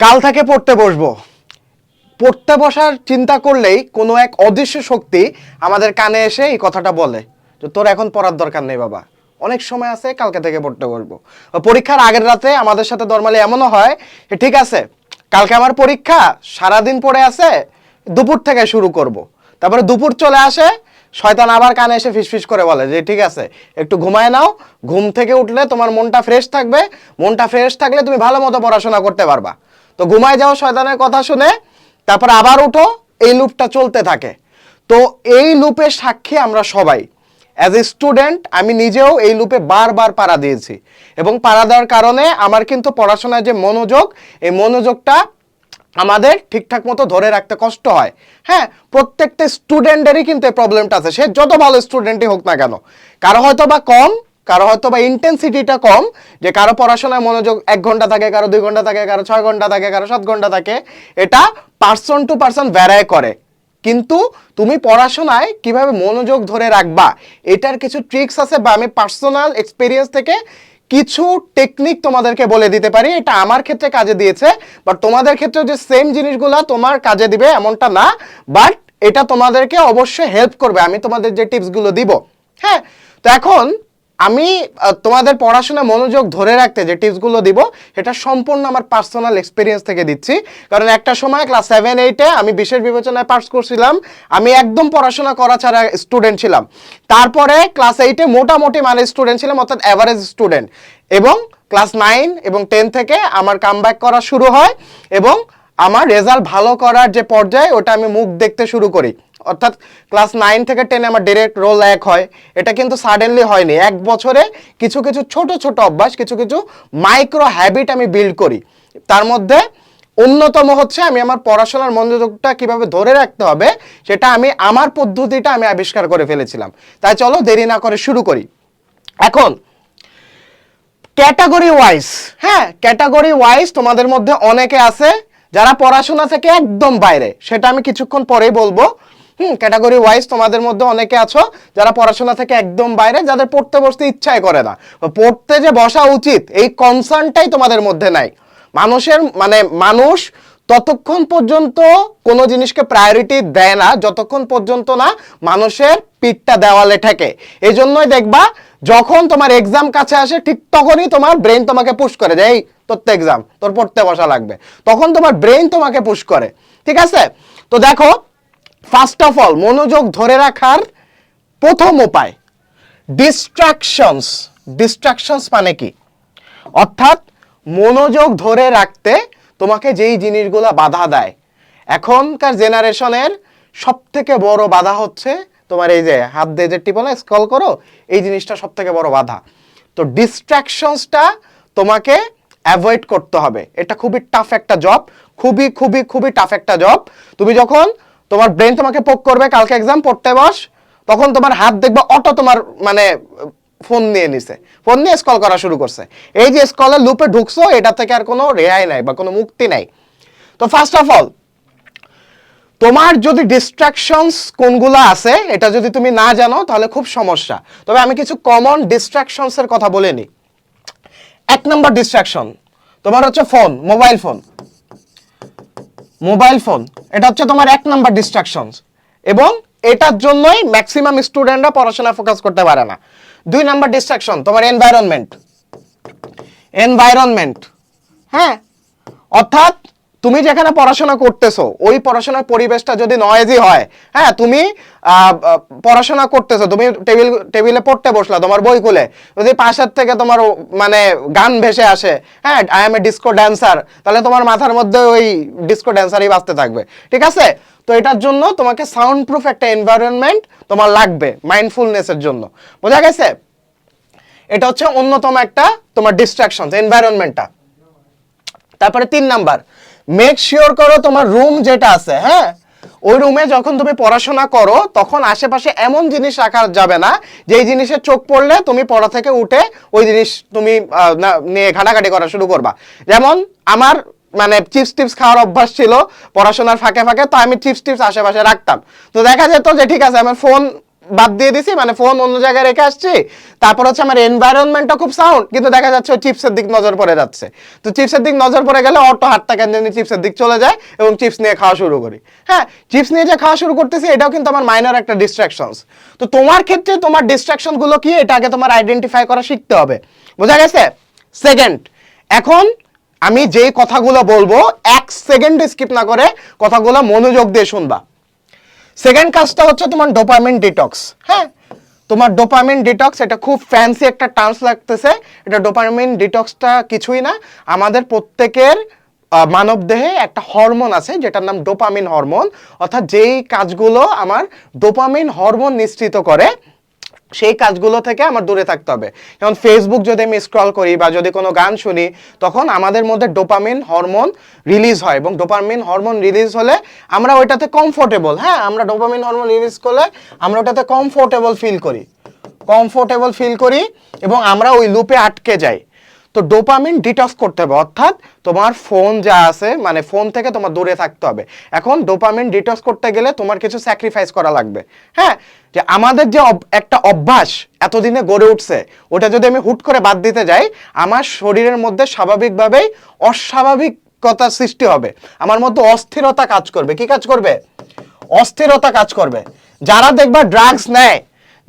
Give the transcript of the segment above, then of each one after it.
কাল থেকে পড়তে বসবো। পড়তে বসার চিন্তা করলেই কোনো এক অদৃশ্য শক্তি আমাদের কানে এসে এই কথাটা বলে যে, তোর এখন পড়ার দরকার নেই বাবা। অনেক সময় আছে কালকে থেকে পড়তে বসবো। পরীক্ষার আগের রাতে আমাদের সাথে নর্মালি এমনও হয় ঠিক আছে, কালকে আমার পরীক্ষা, সারাদিন পড়ে আছে, দুপুর থেকে শুরু করব। তারপরে দুপুর চলে আসে, শয়তান আবার কানে এসে ফিসফিস করে বলে যে, ঠিক আছে, একটু ঘুমায় নাও, ঘুম থেকে উঠলে তোমার মনটা ফ্রেশ থাকবে। মনটা ফ্রেশ থাকলে তুমি ভালো মতো পড়াশোনা করতে পারবা। তো ঘুমায় যাও শয়তানের কথা শুনে, তারপর আবার উঠো, এই লুপটা চলতে থাকে। তো এই লুপের সাক্ষী আমরা সবাই। অ্যাজ এ স্টুডেন্ট আমি নিজেও এই লুপে বারবার পাড়া দিয়েছি। এবং পাড়া দেওয়ার কারণে আমার কিন্তু পড়াশোনার যে মনোযোগ, এই মনোযোগটা আমাদের ঠিকঠাক মতো ধরে রাখতে কষ্ট হয়। হ্যাঁ প্রত্যেকটা স্টুডেন্টেরই কিন্তু এই প্রবলেমটা আছে। সে যত ভালো স্টুডেন্টই হোক না কেন, কারও হয়তো বা কম কারও হয়তো বা ইন্টেন্সিটিটা কম, যে কারও পড়াশোনায় মনোযোগ এক ঘণ্টা থাকে, কারও দুই ঘণ্টা থাকে, কারও ছয় ঘণ্টা থাকে, কারও সাত ঘণ্টা থাকে, এটা পার্সন টু পার্সন ভ্যারাই করে। কিন্তু তুমি পড়াশোনায় কীভাবে মনোযোগ ধরে রাখবা, এটার কিছু ট্রিক্স আছে বা আমি পার্সোনাল এক্সপিরিয়েন্স থেকে কিছু টেকনিক তোমাদেরকে বলে দিতে পারি। এটা আমার ক্ষেত্রে কাজে দিয়েছে বাট তোমাদের ক্ষেত্রে যে সেম জিনিসগুলো তোমার কাজে দিবে এমনটা না বাট এটা তোমাদেরকে অবশ্যই হেল্প করবে। আমি তোমাদের যে টিপসগুলো দিব হ্যাঁ? তো এখন আমি তোমাদের পড়াশোনা মনোযোগ ধরে রাখতে যে টিপসগুলো দিব এটা সম্পূর্ণ আমার পার্সোনাল এক্সপিরিয়েন্স থেকে দিচ্ছি। কারণ একটা সময় ক্লাস সেভেন এইটে আমি বিশেষ বিবেচনায় পাস করছিলাম। আমি একদম পড়াশোনা করা ছাড়া স্টুডেন্ট ছিলাম। তারপরে ক্লাস এইটে মোটামুটি মানে স্টুডেন্ট ছিলাম, অর্থাৎ অ্যাভারেজ স্টুডেন্ট এবং ক্লাস নাইন এবং টেন থেকে আমার কাম করা শুরু হয়। এবং আমার রেজাল্ট ভালো করার যে পর্যায়ে, ওটা আমি মুখ দেখতে শুরু করি। অর্থাৎ ক্লাস নাইন থেকে টেনে আমার ডিরেক্ট রোল এক হয়। এটা কিন্তু সাডেনলি হয়নি। এক বছরে কিছু কিছু ছোট ছোট অভ্যাস, কিছু কিছু মাইক্রো হ্যাবিট আমি বিল্ড করি। তার মধ্যে অন্যতম হচ্ছে আমি আমার পড়াশোনার মনোযোগটা কীভাবে ধরে রাখতে হবে, সেটা আমি আমার পদ্ধতিটা আমি আবিষ্কার করে ফেলেছিলাম। তাই চলো দেরি না করে শুরু করি। এখন ক্যাটাগরি ওয়াইজ হ্যাঁ ক্যাটাগরি ওয়াইজ তোমাদের মধ্যে অনেকে আছে যারা পড়াশোনা থেকে একদম বাইরে, সেটা আমি কিছুক্ষণ পরেই বলব। হুম ক্যাটাগরি ওয়াইজ তোমাদের মধ্যে অনেকে আছো যারা পড়াশোনা থেকে একদম বাইরে, যাদের পড়তে বসতে ইচ্ছাই করে না। পড়তে যে বসা উচিত, এই কনসার্নটাই তোমাদের মধ্যে নাই। মানুষের মানে মানুষ ততক্ষণ পর্যন্ত কোনো জিনিসকে প্রায়োরিটি দেয় না, যতক্ষণ পর্যন্ত না মানুষের পিঠটা দেওয়ালে ঠেকে। এই জন্যই দেখবা, যখন তোমার এক্সাম কাছে আসে, ঠিক তখনই তোমার ব্রেন তোমাকে পুশ করে যে, এই তোর এক্সাম তোর পড়তে বসা লাগবে। তখন তোমার ব্রেন তোমাকে পুশ করে, ঠিক আছে? তো দেখো ফার্স্ট অফ অল মনোযোগ ধরে রাখার প্রথম উপায় ডিস্ট্রাকশনস ডিস্ট্রাকশনস মানে কি? অর্থাৎ মনোযোগ ধরে রাখতে তোমাকে যেই জিনিসগুলো বাধা দেয়। এখনকার জেনারেশনের সব থেকে বড় বাধা হচ্ছে তোমার এই যে হাত দিয়ে যে টিপলে স্কল করো, এই জিনিসটা সব থেকে বড় বাধা। তো ডিস্ট্রাকশনসটা তোমাকে অ্যাভয়েড করতে হবে। এটা খুবই টাফ একটা জব খুবই খুবই খুবই টাফ একটা জব তুমি যখন তোমার ব্রেন তোমাকে পোক করবে, কালকে এক্সাম পড়তে বস, তখন তোমার হাত দেখবে অটো তোমার মানে ফোন নিয়ে নিছে। ফোন নিয়ে স্কল করা শুরু করছে। এই যে স্কলের লুপে ঢুকছো, এটা থেকে আর কোনো রেহাই নাই বা কোনো মুক্তি নাই। তো ফার্স্ট অফ অল তোমার যদি ডিস্ট্রাকশনস কোনগুলো আছে, এটা যদি তুমি না জানো, তাহলে খুব সমস্যা। তবে আমি কিছু কমন ডিস্ট্রাকশনসের কথা বলে নিই। এক নম্বর ডিস্ট্রাকশন তোমার হচ্ছে phone mobile phone mobile phone এটা হচ্ছে তোমার এক নম্বর ডিস্ট্রাকশন এবং এটার জন্যই ম্যাক্সিমাম স্টুডেন্টরা পড়াশোনা ফোকাস করতে পারে না। দুই নাম্বার ডিস্ট্রাকশন তোমার এনভায়রনমেন্ট এনভায়রনমেন্ট হ্যাঁ? অর্থাৎ তুমি যেখানে পড়াশোনা করতেছো, ওই পড়াশোনার পরিবেশটা যদি নয়েজি হয় হ্যাঁ তুমি পড়াশোনা করতেছো, তুমি টেবিল, টেবিলে পড়তে বসলা তোমার বই খুলে, যদি পাশের থেকে তোমার মানে গান ভেসে আসে হ্যাঁ I am a disco dancer তাহলে তোমার মাথার মধ্যে ওই ডিস্কো ড্যান্সারই বাঁচতে থাকবে, ঠিক আছে? তো এটার জন্য তোমাকে সাউন্ড প্রুফ একটা এনভায়রনমেন্ট তোমার লাগবে মাইন্ডফুলনেসের জন্য। বোঝা গেছে? এটা হচ্ছে অন্যতম একটা তোমার ডিস্ট্রাকশন এনভায়রনমেন্টটা তারপরে তিন নাম্বার মেক শিওর করো তোমার রুম যেটা আছে হ্যাঁ? ওই রুমে যখন তুমি পড়াশোনা করো, তখন আশেপাশে এমন জিনিস রাখা যাবে না, যেই জিনিসের চোখ পড়লে তুমি পড়া থেকে উঠে ওই জিনিস তুমি নিয়ে ঘাটাঘাটি করা শুরু করবা। যেমন আমার মানে চিপস টিপস খাওয়ার অভ্যাস ছিল পড়াশোনার ফাঁকে ফাঁকে, তো আমি চিপস টিপস আশেপাশে রাখতাম। তো দেখা যেত যে, ঠিক আছে, আমার ফোন বাদ দিয়ে দিছি মানে ফোন অন্য জায়গায় রেখে আসছি। তারপর হচ্ছে আমার এনভায়রনমেন্টটা খুব সাউন্ড কিন্তু দেখা যাচ্ছে চিপসের দিক নজর পড়ে যাচ্ছে। তো চিপসের দিক নজর পড়ে গেলে অটো হাতটা কেন জানি চিপসের দিক চলে যায় এবং চিপস নিয়ে খাওয়া শুরু করি। হ্যাঁ চিপস নিয়ে যে খাওয়া শুরু করতেছি, এটাও কিন্তু আমার মাইনর একটা ডিস্ট্রাকশনস তো তোমার ক্ষেত্রে তোমার ডিস্ট্রাকশনগুলো কি, এটা আগে তোমার আইডেন্টিফাই করা শিখতে হবে। বোঝা গেছে? সেকেন্ড এখন আমি যে কথাগুলো বলব, এক সেকেন্ড স্কিপ না করে কথাগুলো মনোযোগ দিয়ে শুনবা। সেকেন্ড কাজটা হচ্ছে তোমার ডোপামিন ডিটক্স হ্যাঁ? তোমার ডোপামিন ডিটক্স এটা খুব ফ্যান্সি একটা টার্মস লাগতেছে। এটা ডোপামিন ডিটক্সটা কিছুই না। আমাদের প্রত্যেকের মানব দেহে একটা হরমোন আছে, যেটার নাম ডোপামিন হরমোন অর্থাৎ যেই কাজগুলো আমার ডোপামিন হরমোন নিশ্চিত করে সেই কাজগুলো থেকে আমার দূরে থাকতে হবে। যেমন ফেসবুক যদি আমি স্ক্রল করি বা যদি কোনো গান শুনি, তখন আমাদের মধ্যে ডোপামিন হরমোন রিলিজ হয় এবং ডোপামিন হরমোন রিলিজ হলে আমরা ওইটাতে কমফোর্টেবল হ্যাঁ? আমরা ডোপামিন হরমোন রিলিজ করলে আমরা ওটাতে কমফোর্টেবল ফিল করি। কমফোর্টেবল ফিল করি এবং আমরা ওই লুপে আটকে যাই। তো ডোপামিন ডিটক্স করতে হবে। অর্থাৎ তোমার ফোন যা আছে মানে ফোন থেকে তোমার দূরে থাকতে হবে। এখন ডোপামিন ডিটক্স করতে গেলে তোমার কিছু স্যাক্রিফাইস করা লাগবে। হ্যাঁ? যে আমাদের যে একটা অভ্যাস এতদিনে গড়ে উঠছে, ওটা যদি আমি হুট করে বাদ দিতে যাই, আমার শরীরের মধ্যে স্বাভাবিকভাবেই অস্বাভাবিকতার সৃষ্টি হবে। আমার মধ্যে অস্থিরতা কাজ করবে। কি কাজ করবে? অস্থিরতা কাজ করবে। যারা দেখবা ড্রাগস নেয়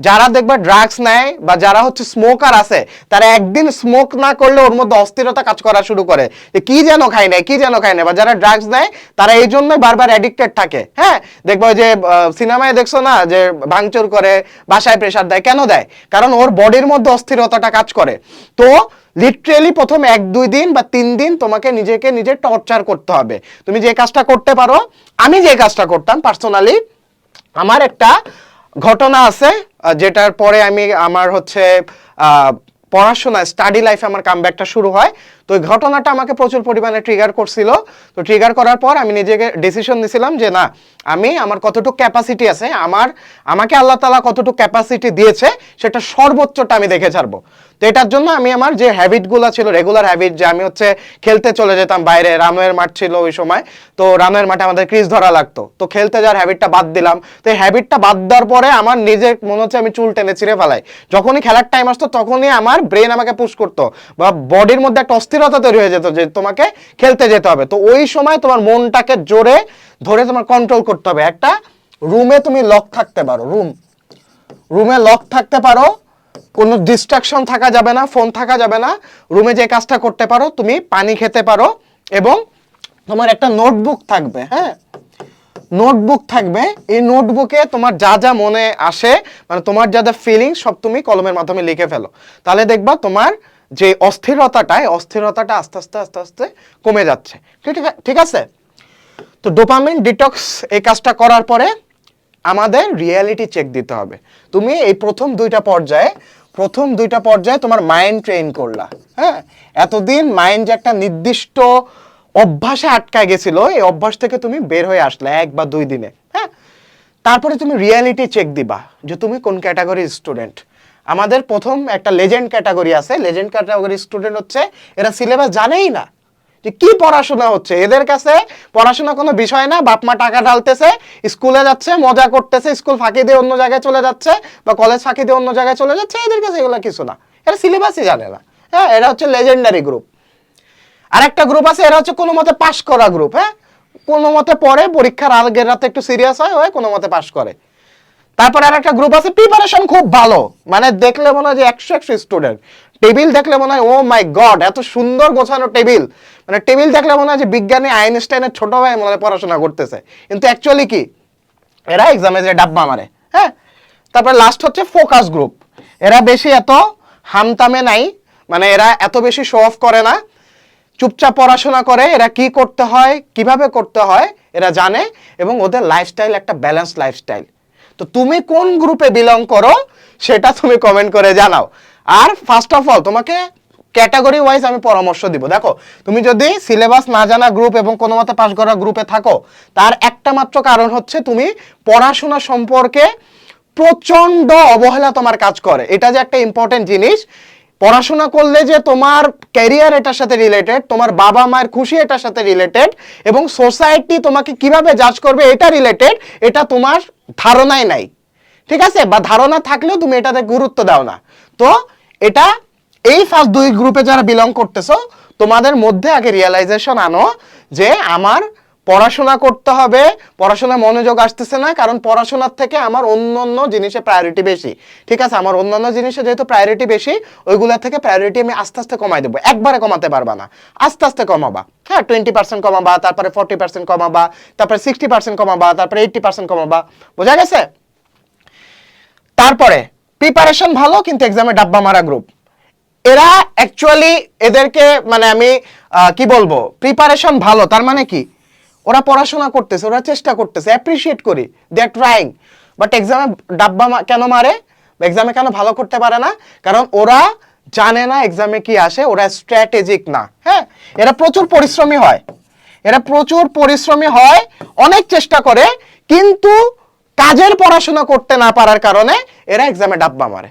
যারা দেখবা ড্রাগস নেয় বা যারা হচ্ছে স্মোকার আছে, তারা একদিন স্মোক না করলে ওর মধ্যে অস্থিরতা কাজ করা শুরু করে। যে কি যেন খায় নেয় কি যেন খায় না বা যারা ড্রাগস নেয়, তারা এই জন্যই বারবার অ্যাডিক্টেড থাকে। হ্যাঁ দেখব যে সিনেমায় দেখছ না যে ভাঙচুর করে, বাসায় প্রেশার দেয়, কেন দেয়? কারণ ওর বডির মধ্যে অস্থিরতাটা কাজ করে। তো লিটারেলি প্রথম এক, দুই দিন বা তিন দিন তোমাকে নিজেকে নিজে টর্চার করতে হবে। তুমি যে কাজটা করতে পারো, আমি যে কাজটা করতাম পার্সোনালি আমার একটা ঘটনা আছে যেটার পরে আমি আমার হচ্ছে পড়াশোনা স্টাডি লাইফে আমার কামব্যাকটা শুরু হয়। তো ওই ঘটনাটা আমাকে প্রচুর পরিমাণে ট্রিগার করছিল। তো ট্রিগার করার পর আমি নিজেকে ডিসিশন নিয়েছিলাম যে না, আমি আমার কতটুকু ক্যাপাসিটি আছে, আমার, আমাকে আল্লাহ তালা কতটুকু ক্যাপাসিটি দিয়েছে, সেটা সর্বোচ্চটা আমি দেখে ছাড়বো। তো এটার জন্য আমি আমার যে হ্যাবিটগুলো ছিল রেগুলার হ্যাবিট যে আমি হচ্ছে খেলতে চলে যেতাম বাইরে রানওয়ের মাঠ ছিল ওই সময়, তো রানওয়ের মাঠে আমাদের ক্রিজ ধরা লাগতো। তো খেলতে যাওয়ার হ্যাবিটটা বাদ দিলাম। তো এই হ্যাবিটটা বাদ দেওয়ার পরে আমার নিজের মনে হচ্ছে আমি চুল টেনে ছিঁড়ে ফেলাই। যখনই খেলার টাইম আসতো, তখনই আমার ব্রেন আমাকে পুশ করতো। বা বডির মধ্যে একটা অস্থিরতা তৈরি হয়ে যেত, যে তোমাকে খেলতে যেতে হবে। তো ওই সময় তোমার মনটাকে জোরে ধরে তোমার কন্ট্রোল করতে হবে। একটা রুমে তুমি লক থাকতে পারো রুম রুমে লক থাকতে পারো, কোনো ডিস্ট্রাকশন থাকা যাবে না ফোন থাকা যাবে না। রুমে যে কাজটা করতে পারো, তুমি পানি খেতে পারো এবং তোমার একটা নোটবুক থাকবে হ্যাঁ? নোটবুক থাকবে। এই নোটবুকে তোমার যা যা মনে আসে মানে তোমার যা যা ফিলিংস সব তুমি কলমের মাধ্যমে লিখে ফেলো। তাহলে দেখবা তোমার যে অস্থিরতাটা অস্থিরতাটা আস্তে আস্তে আস্তে আস্তে কমে যাচ্ছে। ঠিক আছে? তো ডোপামিন ডিটক্স এই কাজটা করার পরে আমাদের রিয়েলিটি চেক দিতে হবে। তুমি এই প্রথম দুইটা পর্যায়ে, প্রথম দুইটা পর্যায়ে তোমার মাইন্ড ট্রেন করলা হ্যাঁ? এতদিন মাইন্ড যে একটা নির্দিষ্ট অভ্যাসে আটকায় গেছিল, এই অভ্যাস থেকে তুমি বের হয়ে আসলে এক বা দুই দিনে হ্যাঁ? তারপরে তুমি রিয়েলিটি চেক দিবা যে তুমি কোন ক্যাটাগরির স্টুডেন্ট। আমাদের প্রথম একটা লেজেন্ড ক্যাটাগরি আছে। লেজেন্ড ক্যাটাগরি স্টুডেন্ট হচ্ছে, এরা সিলেবাস জানেই না যে কি পড়াশোনা হচ্ছে। এদের কাছে পড়াশোনা কোনো বিষয় না, বাপ মা টাকা ঢালতেছে, স্কুলে যাচ্ছে, মজা করতেছে, স্কুল ফাঁকি দিয়ে অন্য জায়গায় চলে যাচ্ছে বা কলেজ ফাঁকি দিয়ে অন্য জায়গায় চলে যাচ্ছে, এদের কাছে এগুলো কিছু না। এরা সিলেবাসই জানে না। হ্যাঁ এরা হচ্ছে লেজেন্ডারি গ্রুপ আর একটা গ্রুপ আছে, এরা হচ্ছে কোনো মতে পাশ করা গ্রুপ হ্যাঁ? কোনো মতে পড়ে, পরীক্ষার আগের রাতে একটু সিরিয়াস হয়, হয়ে কোনো মতে পাশ করে। তারপর আর একটা গ্রুপ আছে প্রিপারেশন খুব ভালো। মানে দেখলে মনে হয় যে একশো একশো স্টুডেন্ট টেবিল দেখলে মনে হয় ও মাই গড এত সুন্দর গোছানো টেবিল। মানে টেবিল দেখলে মনে হয় যে বিজ্ঞানী আইনস্টাইনের ছোট ভাই মনে হয় পড়াশোনা করতেছে। কিন্তু অ্যাকচুয়ালি কি? এরা এক্সামে যে ডাব্বা মারে হ্যাঁ? তারপর লাস্ট হচ্ছে ফোকাস গ্রুপ এরা বেশি এত হামতামে নাই মানে এরা এত বেশি শো অফ করে না। চুপচাপ পড়াশোনা করে, এরা কি করতে হয়, কীভাবে করতে হয়, এরা জানে। এবং ওদের লাইফস্টাইল একটা ব্যালেন্স লাইফস্টাইল তো তুমি কোন গ্রুপে বিলং করো, সেটা তুমি কমেন্ট করে জানাও। আর ফার্স্ট অফ অল তোমাকে ক্যাটাগরি ওয়াইজ আমি পরামর্শ দিব। দেখো, তুমি যদি সিলেবাস না জানা গ্রুপ এবং কোনো মতে পাশ করা গ্রুপে থাকো, তার একটা মাত্র কারণ হচ্ছে তুমি পড়াশোনা সম্পর্কে প্রচণ্ড অবহেলা তোমার কাজ করে। এটা যে একটা ইম্পর্টেন্ট জিনিস। পড়াশোনা করলে যে তোমার ক্যারিয়ার এটার সাথে রিলেটেড তোমার বাবা মায়ের খুশি এটার সাথে রিলেটেড এবং সোসাইটি তোমাকে কীভাবে জাজ করবে এটা রিলেটেড এটা তোমার ধারণাই নাই। ঠিক আছে? বা ধারণা থাকলেও তুমি এটাতে গুরুত্ব দাও না। তো এটা এই ফার্স্ট দুই গ্রুপে যারা বিলং করতেছো, তোমাদের মধ্যে আগে রিয়েলাইজেশন আনো যে আমার পড়াশোনা করতে হবে। পড়াশোনা মনোযোগ আসতেছে না, কারণ পড়াশোনার থেকে আমার অন্য অন্য জিনিসে প্রায়োরিটি বেশি। ঠিক আছে? আমার অন্যান্য জিনিসে যেহেতু প্রায়োরিটি বেশি ওইগুলোর থেকে প্রায়োরিটি আমি আস্তে আস্তে কমাই দেবো। একবারে কমাতে পারবা না। আস্তে আস্তে কমাবা। হ্যাঁ টোয়েন্টি পার্সেন্ট কমাবা, তারপরে ফোর্টি পার্সেন্ট কমাবা, তারপরে সিক্সটি পার্সেন্ট কমাবা, তারপরে এইটটি পার্সেন্ট কমাবা। বোঝা গেছে? তারপরে প্রিপারেশন ভালো, কিন্তু এক্সামে ডাব্বা মারা গ্রুপ এরা অ্যাকচুয়ালি এদেরকে মানে আমি কি বলব? প্রিপারেশন ভালো, তার মানে কি? ওরা পড়াশোনা করতেছে, ওরা চেষ্টা করতেছে অ্যাপ্রিসিয়েট করি দে আর ট্রাইং বাট এক্সামে ডাব্বা কেন মারে? এক্সামে কেন ভালো করতে পারে না? কারণ ওরা জানে না এক্সামে কি আসে, ওরা স্ট্র্যাটেজিক না হ্যাঁ? এরা প্রচুর পরিশ্রমী হয়। এরা প্রচুর পরিশ্রমী হয়, অনেক চেষ্টা করে, কিন্তু কাজের পড়াশোনা করতে না পারার কারণে এরা এক্সামে ডাব্বা মারে।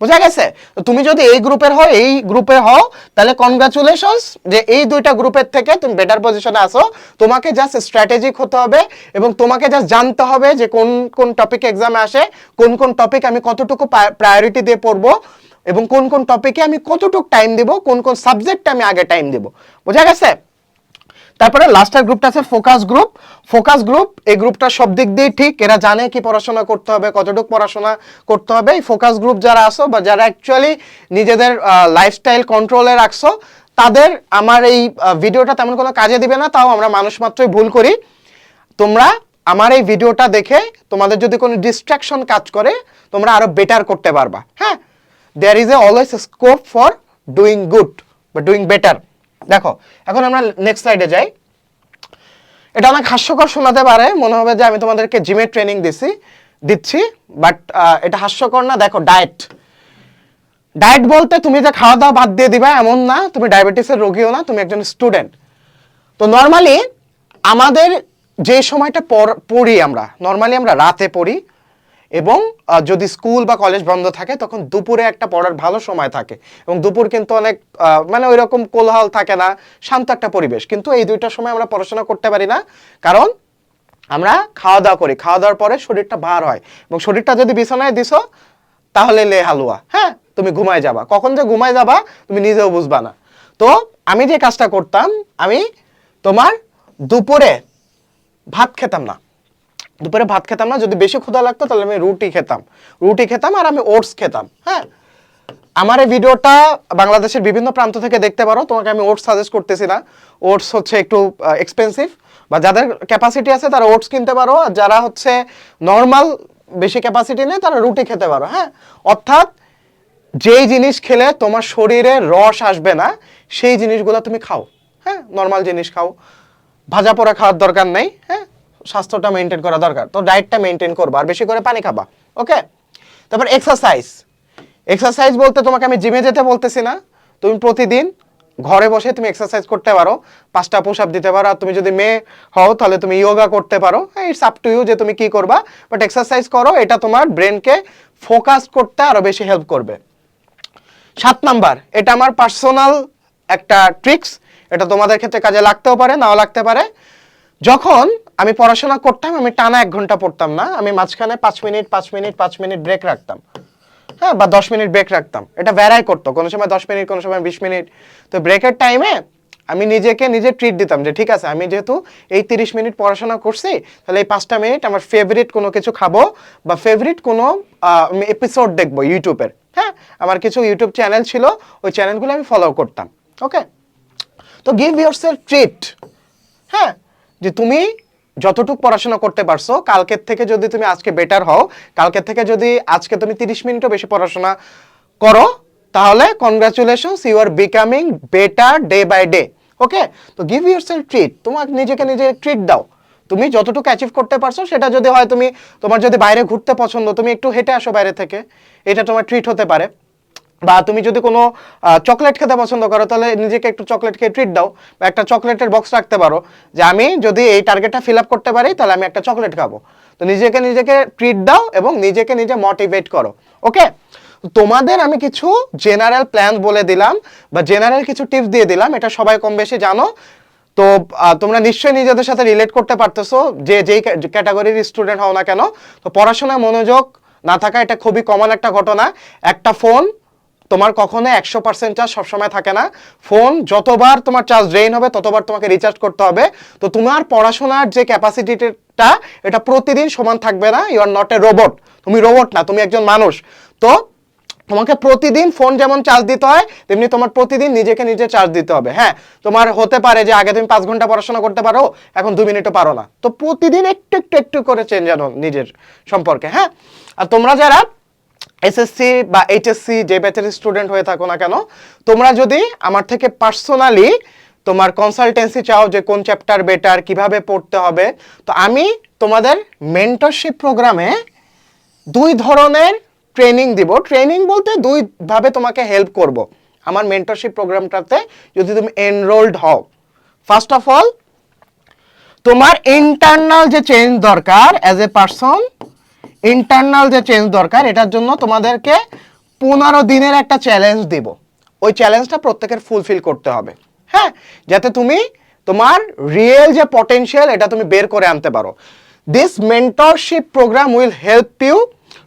বোঝা গেছে? তো তুমি যদি এই গ্রুপের হও, এই গ্রুপে হও, তাহলে কনগ্রাচুলেশনস যে এই দুইটা গ্রুপের থেকে তুমি বেটার পজিশনে আসো তোমাকে জাস্ট স্ট্র্যাটেজিক হতে হবে এবং তোমাকে জাস্ট জানতে হবে যে কোন কোন টপিক এক্সামে আসে, কোন কোন টপিক আমি কতটুকু প্রায়োরিটি দিয়ে পড়ব এবং কোন কোন টপিকে আমি কতটুকু টাইম দেবো, কোন কোন সাবজেক্টে আমি আগে টাইম দেবো। বোঝা গেছে? তারপরে লাস্টের গ্রুপটা আছে ফোকাস গ্রুপ ফোকাস গ্রুপ এই গ্রুপটা সব দিক দিয়ে ঠিক। এরা জানে কি পড়াশোনা করতে হবে, কতটুকু পড়াশোনা করতে হবে। এই ফোকাস গ্রুপ যারা আসো বা যারা অ্যাকচুয়ালি নিজেদের লাইফস্টাইল কন্ট্রোলে রাখছো, তাদের আমার এই ভিডিওটা তেমন কোনো কাজে দিবে না, তাও আমরা মানুষ মাত্রই ভুল করি। তোমরা আমার এই ভিডিওটা দেখে তোমাদের যদি কোনো ডিস্ট্রাকশন কাজ করে, তোমরা আরও বেটার করতে পারবা। হ্যাঁ? There is a always scope for doing good বা ডুইং বেটার দেখো, এখন আমরা নেক্সট স্লাইডে যাই। এটা অনেক হাস্যকর শোনাতে পারে, মনে হবে যে আমি তোমাদেরকে জিমের ট্রেনিং দিছি, দিচ্ছি বাট এটা হাস্যকর না, দেখো ডায়েট ডায়েট বলতে তুমি যে খাওয়া দাওয়া বাদ দিয়ে দিবা এমন না, তুমি ডায়াবেটিসের রোগীও না, তুমি একজন স্টুডেন্ট তো নর্মালি আমাদের যে সময়টা পড়ি আমরা নর্মালি আমরা রাতে পড়ি এবং যদি স্কুল বা কলেজ বন্ধ থাকে, তখন দুপুরে একটা পড়ার ভালো সময় থাকে। এবং দুপুর কিন্তু অনেক মানে ওই রকম কোলাহল থাকে না, শান্ত একটা পরিবেশ। কিন্তু এই দুইটা সময় আমরা পড়াশোনা করতে পারি না। কারণ, আমরা খাওয়া দাওয়া করি। খাওয়া দাওয়ার পরে শরীরটা ভার হয়। এবং শরীরটা যদি বিছানায় দিছো, তাহলে লে হালুয়া। হ্যাঁ? তুমি ঘুমায় যাবা। কখন যে ঘুমায় যাবা, তুমি নিজেও বুঝবা না। তো, আমি যে কাজটা করতাম, আমি তোমার দুপুরে ভাত খেতাম না। দুপুরে ভাত খেতাম না, যদি বেশি ক্ষুধা লাগতো তাহলে আমি রুটি খেতাম। রুটি খেতাম আর আমি ওটস খেতাম হ্যাঁ? আমার এই ভিডিওটা বাংলাদেশের বিভিন্ন প্রান্ত থেকে দেখতে পারো, তোমাকে আমি ওটস সাজেস্ট করতেছি না। ওটস হচ্ছে একটু এক্সপেন্সিভ বা যাদের ক্যাপাসিটি আছে তারা ওটস কিনতে পারো, আর যারা হচ্ছে নর্মাল বেশি ক্যাপাসিটি নেই তারা রুটি খেতে পারো হ্যাঁ? অর্থাৎ যেই জিনিস খেলে তোমার শরীরে রস আসবে না, সেই জিনিসগুলো তুমি খাও হ্যাঁ? নর্মাল জিনিস খাও। ভাজা পোড়া খাওয়ার দরকার নেই হ্যাঁ? স্বাস্থ্যটা মেনটেন করা দরকার। তো ডায়েটটা মেনটেন করবা আর বেশি করে পানি খাবা, ওকে? তারপর এক্সারসাইজ এক্সারসাইজ বলতে তোমাকে আমি জিমে যেতে বলতেছি না। তুমি প্রতিদিন ঘরে বসে তুমি এক্সারসাইজ করতে পারো, পাঁচটা পুশ আপ দিতে পারো, আর তুমি যদি মেয়ে হও তাহলে তুমি ইয়োগা করতে পারো। ইটস আপ টু ইউ যে তুমি কি করবা বাট এক্সারসাইজ করো, এটা তোমার ব্রেনকে ফোকাস করতে আরও বেশি হেল্প করবে। সাত নাম্বার, এটা আমার পার্সোনাল একটা ট্রিক্স এটা তোমাদের ক্ষেত্রে কাজে লাগতেও পারে, নাও লাগতে পারে। যখন আমি পড়াশোনা করতাম, আমি টানা এক ঘণ্টা পড়তাম না, আমি মাঝখানে পাঁচ মিনিট পাঁচ মিনিট পাঁচ মিনিট ব্রেক রাখতাম। হ্যাঁ বা দশ মিনিট ব্রেক রাখতাম। এটা ভ্যারাই করতো। কোনো সময় দশ মিনিট, কোনো সময় বিশ মিনিট। তো ব্রেকের টাইমে আমি নিজেকে নিজে ট্রিট দিতাম যে, ঠিক আছে, আমি যেহেতু এই তিরিশ মিনিট পড়াশোনা করছি, তাহলে এই পাঁচটা মিনিট আমার ফেভারিট কোনো কিছু খাব বা ফেভারিট কোনো এপিসোড দেখব ইউটিউবের হ্যাঁ আমার কিছু ইউটিউব চ্যানেল ছিল, ওই চ্যানেলগুলো আমি ফলো করতাম। ওকে তো গিভ ইউর সেলফ ট্রিট হ্যাঁ যে তুমি যতটুকু পড়াশোনা করতে পারছ, কালকের থেকে যদি তুমি আজকে বেটার হও, কালকের থেকে যদি আজকে তুমি তিরিশ মিনিটও বেশি পড়াশোনা করো, তাহলে congratulations you are becoming better day by day okay তো গিভ ইউর সেলফ ট্রিট তোমার নিজেকে নিজে ট্রিট দাও। তুমি যতটুকু অ্যাচিভ করতে পারছ, সেটা যদি হয় তুমি, তোমার যদি বাইরে ঘুরতে পছন্দ, তুমি একটু হেঁটে আসো বাইরে থেকে, এটা তোমার ট্রিট হতে পারে। বা তুমি যদি কোনো চকলেট খেতে পছন্দ করো, তাহলে নিজেকে একটু চকলেট খেয়ে ট্রিট দাও। বা একটা চকলেটের বক্স রাখতে পারো, যে আমি যদি এই টার্গেটটা ফিল আপ করতে পারি, তাহলে আমি একটা চকলেট খাব। তো নিজেকে নিজেকে ট্রিট দাও এবং নিজেকে নিজে মোটিভেট করো। ওকে তোমাদের আমি কিছু জেনারেল প্ল্যান বলে দিলাম, বা জেনারেল কিছু টিপস দিয়ে দিলাম, এটা সবাই কম বেশি জানো। তো তোমরা নিশ্চয়ই নিজেদের সাথে রিলেট করতে পারতেছো, যে যেই ক্যাটাগরির স্টুডেন্ট হও না কেন। তো পড়াশোনায় মনোযোগ না থাকা এটা খুবই কমন একটা ঘটনা। একটা ফোন তোমার কখনো একশো পার্সেন্ট চার্জ সবসময় থাকে না। ফোন, যতবার তোমার চার্জ ড্রেন হবে, ততবার তোমাকে রিচার্জ করতে হবে। তো তোমার পড়াশোনার যে ক্যাপাসিটিটা এটা প্রতিদিন সমান থাকবে না। You are not a robot তুমি রোবট না, তুমি একজন মানুষ। তো তোমাকে প্রতিদিন ফোন যেমন চার্জ দিতে হয়, তেমনি তোমার প্রতিদিন নিজেকে নিজে চার্জ দিতে হবে। হ্যাঁ তোমার হতে পারে যে আগে তুমি পাঁচ ঘণ্টা পড়াশোনা করতে পারো, এখন দু মিনিটও পারো না। তো প্রতিদিন একটু একটু একটু করে চেঞ্জ আনো নিজের সম্পর্কে হ্যাঁ? আর তোমরা যারা এসএসসি বা এইচএসসি যে ব্যাচের স্টুডেন্ট হয়ে থাকো না কেন, তোমরা যদি আমার থেকে পার্সোনালি তোমার কনসালটেন্সি চাও যে কোন চ্যাপ্টার বেটার কীভাবে পড়তে হবে, তো আমি তোমাদের মেন্টরশিপ প্রোগ্রামে দুই ধরনের ট্রেনিং দিব। ট্রেনিং বলতে দুই ভাবে তোমাকে হেল্প করব। আমার মেন্টরশিপ প্রোগ্রামটাতে যদি তুমি এনরোলড হও। ফার্স্ট অফ অল তোমার ইন্টারনাল যে চেঞ্জ দরকার অ্যাজ এ পারসন ইন্টারনাল যে চেঞ্জ দরকার, এটার জন্য তোমাদেরকে পনেরো দিনের একটা চ্যালেঞ্জ দিব। ওই চ্যালেঞ্জটা প্রত্যেকের ফুলফিল করতে হবে। হ্যাঁ? যাতে তুমি তোমার রিয়েল যে পটেনশিয়াল এটা তুমি বের করে আনতে পারো। This mentorship program will help you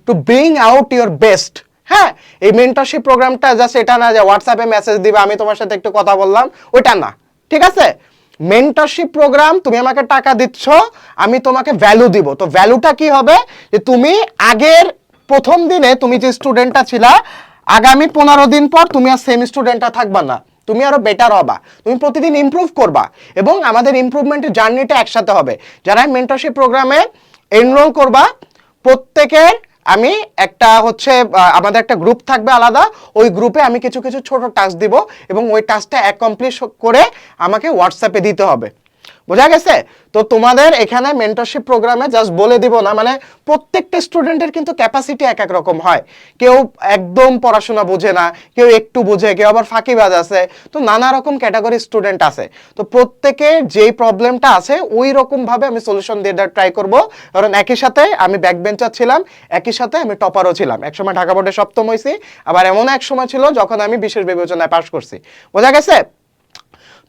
to bring out your best হ্যাঁ? এই মেন্টরশিপ প্রোগ্রামটা জাস্ট এটা না যে হোয়াটসঅ্যাপে মেসেজ দিবে, আমি তোমার সাথে একটু কথা বললাম, ওইটা না। ঠিক আছে? মেন্টরশিপ প্রোগ্রাম তুমি আমাকে টাকা দিচ্ছ, আমি তোমাকে ভ্যালু দিব। তো ভ্যালুটা কি হবে? যে তুমি আগের প্রথম দিনে তুমি যে স্টুডেন্টটা ছিলা, আগামী পনেরো দিন পর তুমি আর সেম স্টুডেন্টটা থাকবা না। তুমি আরও বেটার হবা। তুমি প্রতিদিন ইমপ্রুভ করবা এবং আমাদের ইমপ্রুভমেন্টের জার্নিটা একসাথে হবে। যারা মেন্টরশিপ প্রোগ্রামে এনরোল করবা, প্রত্যেকের আমি একটা হচ্ছে আমাদের একটা গ্রুপ থাকবে আলাদা, ওই গ্রুপে আমি কিছু কিছু ছোট টাস্ক দিব এবং ওই টাস্কটা অ্যাকমপ্লিশ করে আমাকে হোয়াটসঅ্যাপে দিতে হবে। বোঝা গেছে? তো তোমাদের এখানে মেন্টরশিপ প্রোগ্রামে জাস্ট বলে দিব না মানে প্রত্যেকটা স্টুডেন্টের কিন্তু ক্যাপাসিটি এক এক রকম হয়। কেউ একদম পড়াশোনা বোঝে না, কেউ একটু বোঝে, কেউ আবার ফাঁকিবাজ আছে, তো নানা রকম ক্যাটাগরি স্টুডেন্ট আছে। তো প্রত্যেকের যেই প্রবলেমটা আছে, ওই রকম ভাবে আমি সলিউশন দিয়ে ট্রাই করব। কারণ একই সাথে আমি ব্যাক বেঞ্চার ছিলাম, একই সাথে আমি টপারও ছিলাম। একসময় ঢাকা বোর্ডে সপ্তম হয়েছি আবার এমন এক সময় ছিল যখন আমি বিশেষ বিবেচনায় পাশ করছি। বোঝা গেছে?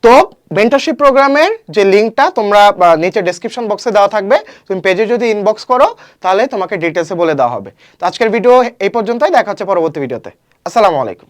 তো মেন্টরশিপ প্রোগ্রামের যে লিঙ্কটা তোমরা নিচে ডেসক্রিপশন বক্সে দেওয়া থাকবে, তুমি পেজে যদি ইনবক্স করো, তাহলে তোমাকে ডিটেলসে বলে দেওয়া হবে। তো আজকের ভিডিও এই পর্যন্তই, দেখা হচ্ছে পরবর্তী ভিডিওতে আসসালামু আলাইকুম।